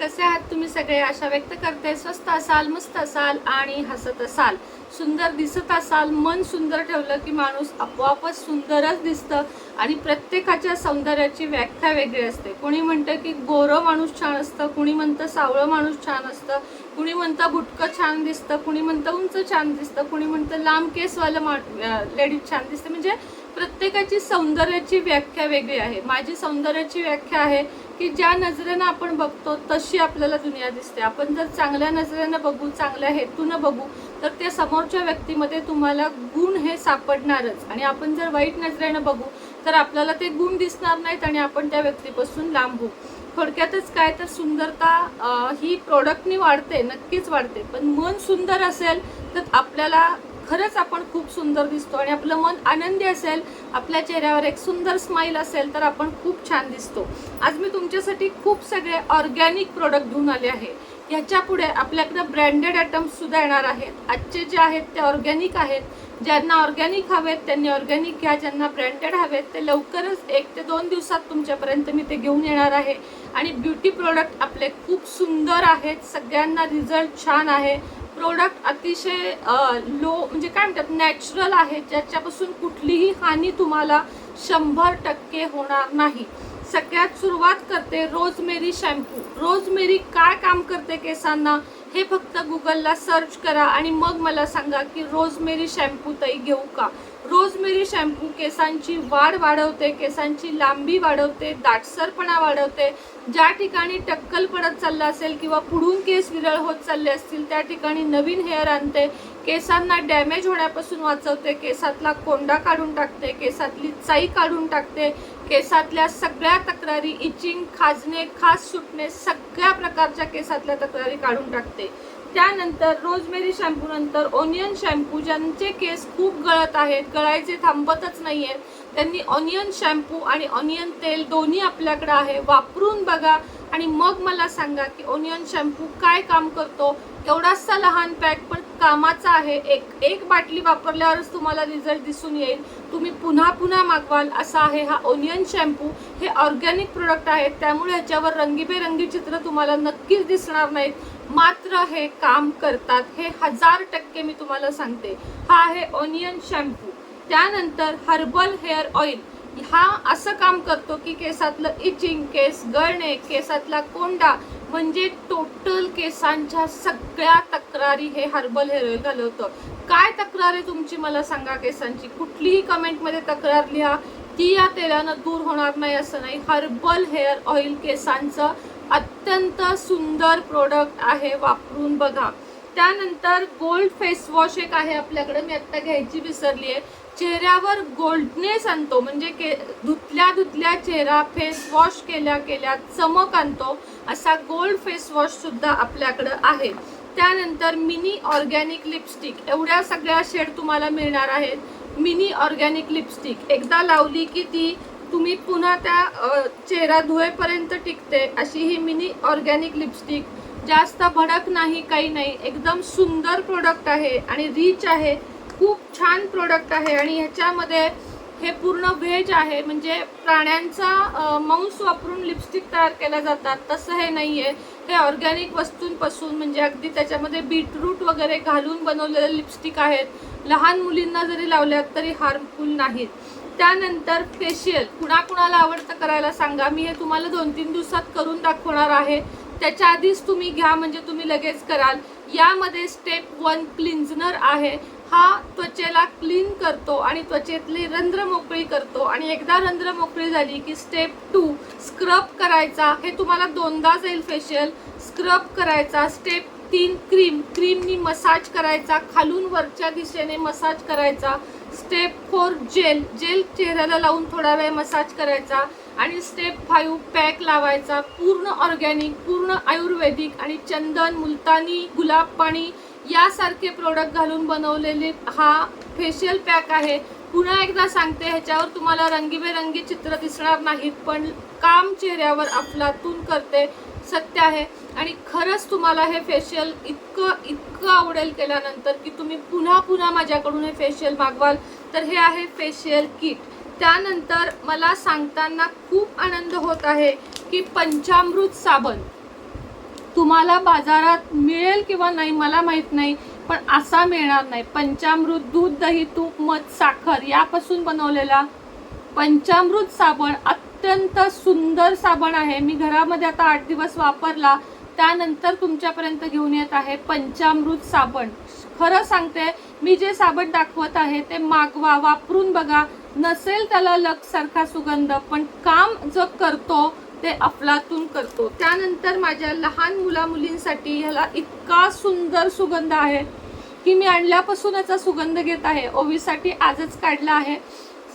कसे आहात? तुम्ही सगळे आशा व्यक्त करते. स्वस्त असाल मस्त असाल आणि हसत असाल. सुंदर दिसत असाल मन सुंदर ठेवलं की माणूस आपोआपच सुंदरच दिसतं आणि प्रत्येकाच्या सौंदर्याची व्याख्या वेगळी असते. कोणी म्हणतं की गोरं माणूस छान असतं कुणी म्हणतं सावळं माणूस छान असतं कुणी म्हणतं बुटकं छान दिसतं कुणी म्हणतं उंच छान दिसतं कुणी म्हणतं लांब केसवालं मा लेडीज छान दिसते. म्हणजे प्रत्येकाची सौंदर्याची व्याख्या वेगळी आहे. माझी सौंदर्याची व्याख्या आहे की ज्या नजरेनं आपण बघतो तशी आपल्याला दुनिया दिसते. आपण जर चांगल्या नजरेनं बघू चांगल्या हेतूनं बघू तर त्या समोरच्या व्यक्तीमध्ये तुम्हाला गुण हे सापडणारच. आणि आपण जर वाईट नजरेनं बघू तर आपल्याला ते गुण दिसणार नाहीत आणि आपण त्या व्यक्तीपासून लांबू. थोडक्यातच काय तर सुंदरता ही प्रोडक्टनी वाढते नक्कीच वाढते. पण मन सुंदर असेल तर आपल्याला खरंच आपण खूप सुंदर दिसतो आणि आपलं मन आनंदी असेल आपल्या चेहऱ्यावर एक सुंदर स्माईल असेल तर आपण खूप छान दिसतो. आज मी तुमच्यासाठी खूप सगळे ऑर्गॅनिक प्रोडक्ट घेऊन आले आहे. ह्याच्या पुढे आपल्याकडं ब्रँडेड आयटम्ससुद्धा येणार आहेत. आजचे जे आहेत ते ऑर्गॅनिक आहेत. ज्यांना ऑर्गॅनिक हवेत त्यांनी ऑर्गॅनिक घ्या. ज्यांना ब्रँडेड हवेत ते लवकरच एक ते दोन दिवसात तुमच्यापर्यंत मी ते घेऊन येणार आहे. आणि ब्युटी प्रोडक्ट आपले खूप सुंदर आहेत. सगळ्यांना रिझल्ट छान आहे. प्रोडक्ट अतिशय लो म्हणजे काय म्हणतात नॅचरल आहे ज्याच्यापासून कुठलीही हानी तुम्हाला शंभर टक्के होणार नाही. सगळ्यात सुरुवात करते रोजमेरी शॅम्पू रोजमेरी काय काम करते केसांना? हे फक्त गुगलला सर्च करा आणि मग मला सांगा की रोजमेरी शॅम्पू ताई घेऊ का? रोजमेरी शॅम्पू केसांची वाढ वाढवते केसांची लांबी वाढवते दाटसरपणा वाढवते. ज्या ठिकाणी टक्कल पडत चालला असेल किंवा पुढून केस विरळ होत चालले असतील त्या ठिकाणी नवीन हेअर आणते. केसांना डॅमेज होण्यापासून वाचवते. केसातला कोंडा काढून टाकते केसातली चाई काढून टाकते. केसातल्या सगळ्या तक्रारी इचिंग खाजणे खास सुटणे सगळ्या प्रकारच्या केसातल्या तक्रारी काढून टाकते. त्यानंतर रोजमेरी शॅम्पू नंतर ओनियन शॅम्पू ज्यांचे केस खूप गळत आहेत गळायचे थांबतच नाही आहेत त्यांनी ऑनियन शॅम्पू आणि ऑनियन तेल दोन्ही आपल्याकडे आहे. वापरून बघा आणि मग मला सांगा की ओनियन शॅम्पू काय काम करतो? एवढासा लहान पॅक पण कामाचा आहे एक एक बाटली वापरल्यावरच तुम्हाला रिझल्ट दिसून येईल. तुम्ही पुन्हा पुन्हा मागवाल असा आहे हा ओनियन शॅम्पू हे ऑर्गॅनिक प्रोडक्ट आहेत त्यामुळे ह्याच्यावर रंगीबेरंगी चित्र तुम्हाला नक्कीच दिसणार नाहीत. मात्र हे काम करतात हे हजार टक्के मी तुम्हाला सांगते. हा आहे ओनियन शॅम्पू त्यानंतर हर्बल हेअर ऑइल हा असं काम करतो की केसातलं इचिंग केस गळणे केसातला कोंडा म्हणजे टोटल केसांच्या सगळ्या तक्रारी हे हर्बल हेअर ऑइल झालं होतं. काय तक्रार आहे तुमची मला सांगा केसांची? कुठलीही कमेंटमध्ये तक्रार लिहा. ती या तेलानं दूर होणार नाही असं नाही. हर्बल हेअर ऑइल केसांचं अत्यंत सुंदर प्रोडक्ट आहे वापरून बघा. त्यानंतर गोल्ड फेस वॉश एक आहे आपल्याकडे. मी आत्ता घ्यायची विसरली आहे चेहऱ्यावर गोल्डनेस आणतो. म्हणजे के धुतल्या धुतल्या चेहरा फेस वॉश केल्या केल्या चमक आणतो. असा गोल्ड फेस वॉश सुद्धा आपल्याकडं आहे. त्यानंतर मिनी ऑर्गॅनिक लिपस्टिक एवढ्या सगळ्या शेड तुम्हाला मिळणार आहेत. मिनी ऑर्गॅनिक लिपस्टिक एकदा लावली की ती तुम्ही पुन्हा त्या चेहरा धुवेपर्यंत टिकते. अशी ही मिनी ऑर्गॅनिक लिपस्टिक जास्त भडक नाही काही नाही. एकदम सुंदर प्रोडक्ट आहे आणि रिच आहे. खूप छान प्रोडक्ट आहे आणि ह्याच्यामध्ये हे पूर्ण व्हेज आहे. म्हणजे प्राण्यांचा मांस वापरून लिपस्टिक तयार केल्या जातात. तसं हे नाही आहे हे ऑर्गॅनिक वस्तूंपासून म्हणजे अगदी त्याच्यामध्ये बीटरूट वगैरे घालून बनवलेले लिपस्टिक आहेत. लहान मुलींना जरी लावल्यात तरी हार्मफुल नाहीत. त्यानंतर फेशियल कुणाकुणाला आवडतं करायला सांगा. मी हे तुम्हाला दोन तीन दिवसात करून दाखवणार आहे. त्याच्या आधीच तुम्ही घ्या म्हणजे तुम्ही लगेच कराल. यामध्ये स्टेप वन क्लिन्झनर आहे. हा त्वचेला क्लीन करतो आणि त्वचेतली रंध्र मोकळी करतो. आणि एकदा रंध्र मोकळी झाली की स्टेप टू स्क्रब करायचा. हे तुम्हाला दोनदा जाईल फेशियल स्क्रब करायचा. स्टेप तीन क्रीम क्रीमनी मसाज करायचा. खालून वरच्या दिशेने मसाज करायचा. स्टेप फोर जेल जेल चेहऱ्याला लावून थोडा वेळ मसाज करायचा. आणि स्टेप फाईव्ह पॅक लावायचा. पूर्ण ऑर्गॅनिक पूर्ण आयुर्वेदिक आणि चंदन मुलतानी गुलाब पाणी यासारखे प्रोडक्ट घालून बनवलेले हा फेशियल पॅक आहे. पुन्हा एकदा सांगते ह्याच्यावर तुम्हाला रंगीबेरंगी चित्र दिसणार नाहीत पण काम चेहऱ्यावर अफलातून करते सत्य आहे. आणि खरंच तुम्हाला हे फेशियल इतकं इतकं आवडेल केल्यानंतर की तुम्ही पुन्हा पुन्हा माझ्याकडून हे फेशियल मागवाल. तर हे आहे फेशियल किट त्यानंतर मला सांगताना खूप आनंद होत आहे की पंचामृत साबण. तुम्हाला बाजारात मिळेल किंवा नाही मला माहीत नाही पण असा मिळणार नाही. पंचामृत दूध दही तूप मध साखर यापासून बनवलेला पंचामृत साबण अत्यंत सुंदर साबण आहे. मी घरामध्ये आता आठ दिवस वापरला त्यानंतर तुमच्यापर्यंत घेऊन येत आहे पंचामृत साबण. खरं सांगते मी जे साबण दाखवत आहे ते मागवा वापरून बघा. नसेल त्याला लक्स सारखा सुगंध पण काम जो करतो ते अफलातून करतो. त्यानंतर माझ्या लहान मुला मुलींसाठी ह्याला इतका सुंदर सुगंध आहे की मी आणल्यापासून याचा सुगंध घेत आहे. ओवीसाठी आजच काढला आहे.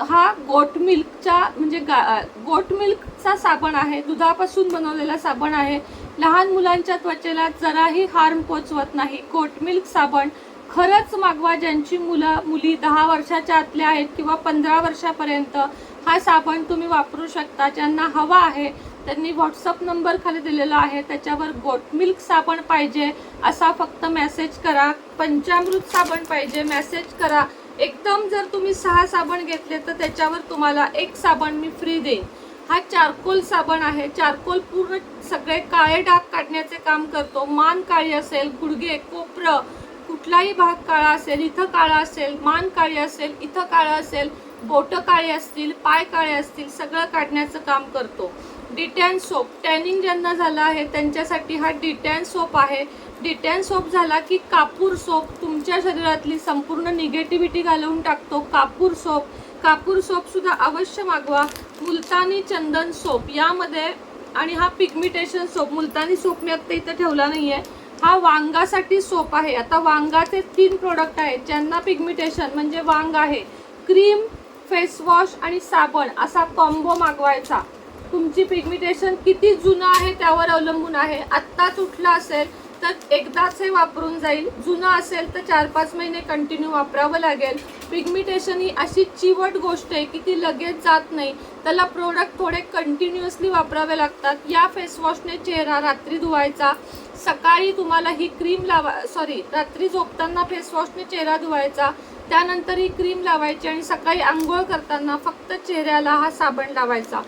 हा गोट मिल्कचा म्हणजे गा गोट मिल्कचा साबण आहे. दुधापासून बनवलेला साबण आहे. लहान मुलांच्या त्वचेला जराही हार्म पोचवत नाही. गोट मिल्क साबण खरंच मागवा ज्यांची मुलं मुली दहा वर्षाच्या आतल्या आहेत किंवा पंधरा वर्षापर्यंत हा साबण तुम्ही वापरू शकता. ज्यांना हवा आहे त्यांनी व्हॉट्सअप नंबर खाली दिलेला आहे. त्याच्यावर गोट मिल्क साबण पाहिजे. असा फक्त मेसेज करा. पंचामृत साबण पाहिजे. मेसेज करा. एकदम जर तुम्ही सहा साबण घेतले तर त्याच्यावर तुम्हाला एक साबण मी फ्री देईन. हा चारकोल साबण आहे. चारकोल पूर्ण सगळे काळे डाग काढण्याचे काम करतो. मान काळी असेल गुडघे कोपरं कुठलाही भाग काळा असेल इथं काळा असेल मान काळी असेल इथं काळं असेल बोटं काळी असतील पाय काळे असतील सगळं काढण्याचं काम करतो. डिटॅन सोप टॅनिंग ज्यांना झालं आहे त्यांच्यासाठी हा डिटॅन सोप आहे. डिटॅन सोप झाला की कापूर सोप तुमच्या शरीरातली संपूर्ण निगेटिव्हिटी घालवून टाकतो. कापूर सोप कापूर सोपसुद्धा अवश्य मागवा. मुलतानी चंदन सोप यामध्ये आणि हा पिगमिटेशन सोप मुलतानी सोप मी आता इथं ठेवला नाही आहे हा वांगासाठी सोप आहे. आता वांगाचे तीन प्रोडक्ट आहेत ज्यांना पिगमिटेशन म्हणजे वांग आहे. क्रीम फेस वॉश आणि साबण असा कॉम्बो मागवायचा. तुमची पिगमिटेशन किती जुनं आहे त्यावर अवलंबून आहे. आत्ताच उठलं असेल तर एकदाच हे वापरून जाईल. जुनं असेल तर चार पाच महिने कंटिन्यू वापरावं लागेल. पिगमिटेशन ही अशी चिवट गोष्ट आहे की ती लगेच जात नाही. त्याला प्रोडक्ट थोडे कंटिन्युअसली वापरावे लागतात. या फेसवॉशने चेहरा रात्री धुवायचा. सकाळी तुम्हाला ही क्रीम लावा सॉरी रात्री झोपताना फेसवॉशने चेहरा धुवायचा. त्यानंतर ही क्रीम लावायची आणि सकाळी आंघोळ करताना फक्त चेहऱ्याला हा साबण लावायचा.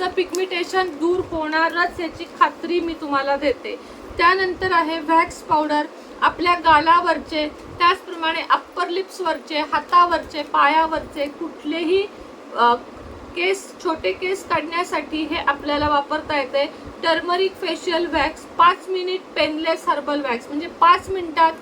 तुमचं पिगमिटेशन दूर होणारच याची खात्री मी तुम्हाला देते. त्यानंतर आहे व्हॅक्स पावडर आपल्या गालावरचे त्याचप्रमाणे अप्पर लिप्सवरचे हातावरचे पायावरचे कुठलेही केस छोटे केस काढण्यासाठी हे आपल्याला वापरता येते. टर्मरिक फेशियल वॅक्स पाच मिनिट पेनलेस हर्बल वॅक्स म्हणजे पाच मिनिटात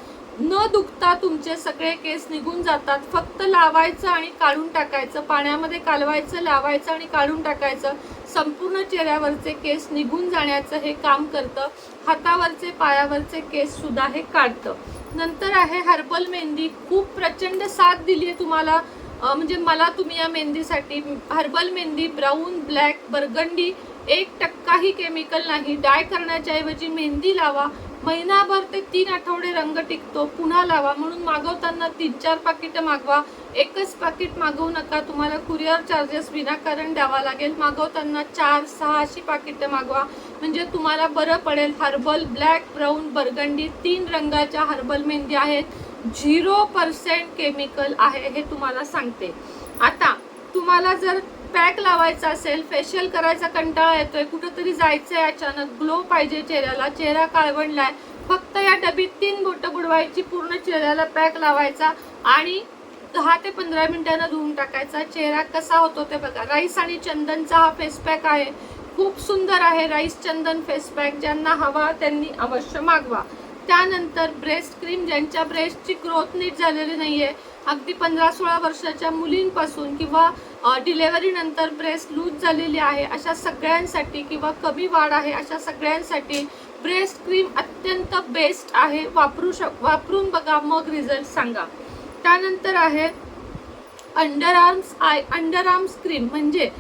न दुखता तुमचे सगळे केस निघून जातात. फक्त लावायचं आणि काढून टाकायचं. पाण्यामध्ये कालवायचं लावायचं आणि काढून टाकायचं. संपूर्ण चेहऱ्यावरचे केस निघून जाण्याचं हे काम करतं. हातावरचे पायावरचे केस सुद्धा हे काढतं. नंतर आहे हर्बल मेहंदी. खूप प्रचंड साथ दिली आहे तुम्हाला. म्हणजे मला तुम्ही या मेहंदीसाठी. Herbal mehndi brown black burgundy एक टक्काही केमिकल नाही. डाय करण्याच्या ऐवजी मेहंदी लावा. महिनाभर ते तीन आठवडे रंग टिकतो पुन्हा लावा. म्हणून मागवताना तीन चार पाकिटं मागवा. एकच पाकिट मागवू नका. तुम्हाला कुरिअर चार्जेस विनाकारण द्यावा लागेल. मागवताना चार सहा अशी पाकिटं मागवा. म्हणजे तुम्हाला बरं पडेल. हर्बल ब्लॅक ब्राऊन बर्गंडी तीन रंगाच्या हर्बल मेहंदी आहेत. झिरो पर्सेंट केमिकल आहे हे तुम्हाला सांगते. आता तुम्हाला जर पॅक लावायचा असेल फेशियल करायचा कंटाळा येतोय कुठंतरी जायचंय अचानक ग्लो पाहिजे चेहऱ्याला चेहरा काळवणलाय फक्त या डबीत तीन बोटं बुडवायची पूर्ण चेहऱ्याला पॅक लावायचा आणि दहा ते पंधरा मिनिटांना धुवून टाकायचा. चेहरा कसा होतो ते बघा. राईस आणि चंदनचा हा फेस पॅक आहे. खूप सुंदर आहे राईस चंदन फेस पॅक ज्यांना हवा त्यांनी अवश्य मागवा. त्यानंतर ब्रेस्ट क्रीम ज्यांच्या ब्रेस्टची ग्रोथ नीट झालेली नाही आहे अगदी पंधरा सोळा वर्षाच्या मुलींपासून किंवा डिलेवरीनंतर ब्रेस्ट लूज झालेली आहे अशा सगळ्यांसाठी किंवा कमी वाढ आहे अशा सगळ्यांसाठी ब्रेस्ट क्रीम अत्यंत बेस्ट आहे. वापरू शक वापरून बघा मग रिझल्ट सांगा. त्यानंतर आहे under arms I under arms cream म्हणजे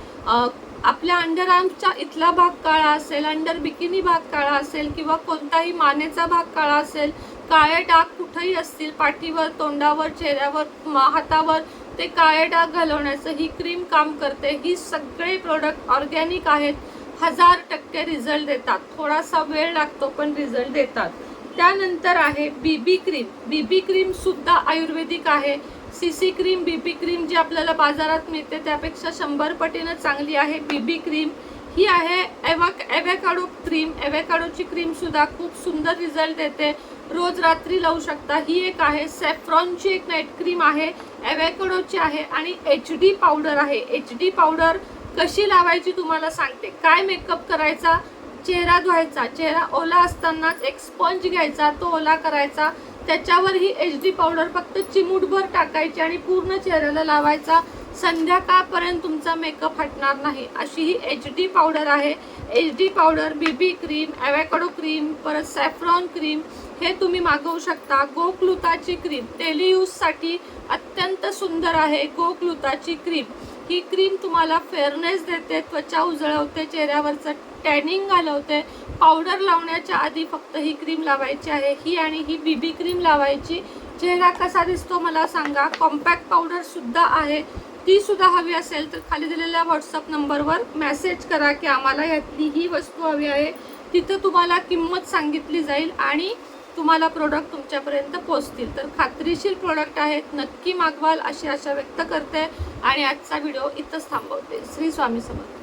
आपल्या अंडर आर्म्सचा इथला भाग काळा असेल अंडर बिकिनी भाग काळा असेल किंवा कोणताही मानेचा भाग काळा असेल काळे डाग कुठेही असतील पाठीवर तोंडावर चेहऱ्यावर हातावर ते काळे डाग घालवण्याचं ही क्रीम काम करते. ही सगळे प्रोडक्ट ऑर्गॅनिक आहेत. हजार टक्के रिझल्ट देतात. थोडासा वेळ लागतो पण रिझल्ट देतात. त्यानंतर आहे बीबी क्रीम बीबी क्रीमसुद्धा आयुर्वेदिक आहे. C C cream B B cream जी आपल्याला बाजारात मिळते त्यापेक्षा शंभर पटीनं चांगली आहे बी बी क्रीम ही आहे एवक एवेकाडो क्रीम एवेकाडोची क्रीमसुद्धा खूप सुंदर रिझल्ट देते. रोज रात्री लावू शकता. ही एक आहे सॅफ्रॉनची एक नाईट क्रीम आहे. एवेकाडोची आहे आणि एच डी पावडर आहे. एच डी पावडर कशी लावायची तुम्हाला सांगते. काय मेकअप करायचा? चेहरा धुवायचा. चेहरा ओला असतानाच एक स्पंज घ्यायचा. तो ओला करायचा. त्याच्यावर ही एच डी पावडर फक्त चिमूटभर टाकायची आणि पूर्ण चेहऱ्याला लावायचा. संध्याकाळपर्यंत तुमचा मेकअप हटणार नाही. अशी ही एच डी पावडर आहे H D powder BB cream avocado cream परत सॅफ्रॉन क्रीम हे तुम्ही मागवू शकता. गोक्लुताची क्रीम डेली यूजसाठी अत्यंत सुंदर आहे गोक्लुताची क्रीम ही क्रीम तुम्हाला फेअरनेस देते त्वचा उजळवते चेहऱ्यावरचं टॅनिंग घालवते. पावडर लावण्याच्या आधी फक्त ही क्रीम लावायची आहे. ही आणि ही बीबी क्रीम लावायची. चेहरा कसा दिसतो मला सांगा. कॉम्पॅक्ट पावडरसुद्धा आहे. ती सुद्धा हवी असेल तर खाली दिलेल्या व्हॉट्सअप नंबरवर मेसेज करा की आम्हाला यातली ही वस्तू हवी आहे. तिथं तुम्हाला किंमत सांगितली जाईल आणि तुम्हाला प्रोडक्ट तुमच्यापर्यंत पोहोचतील. तर खात्रीशीर प्रोडक्ट आहेत. नक्की मागवाल अशी आशा व्यक्त करते. आणि आजचा व्हिडिओ इथंच थांबवते. श्री स्वामी समर्थ.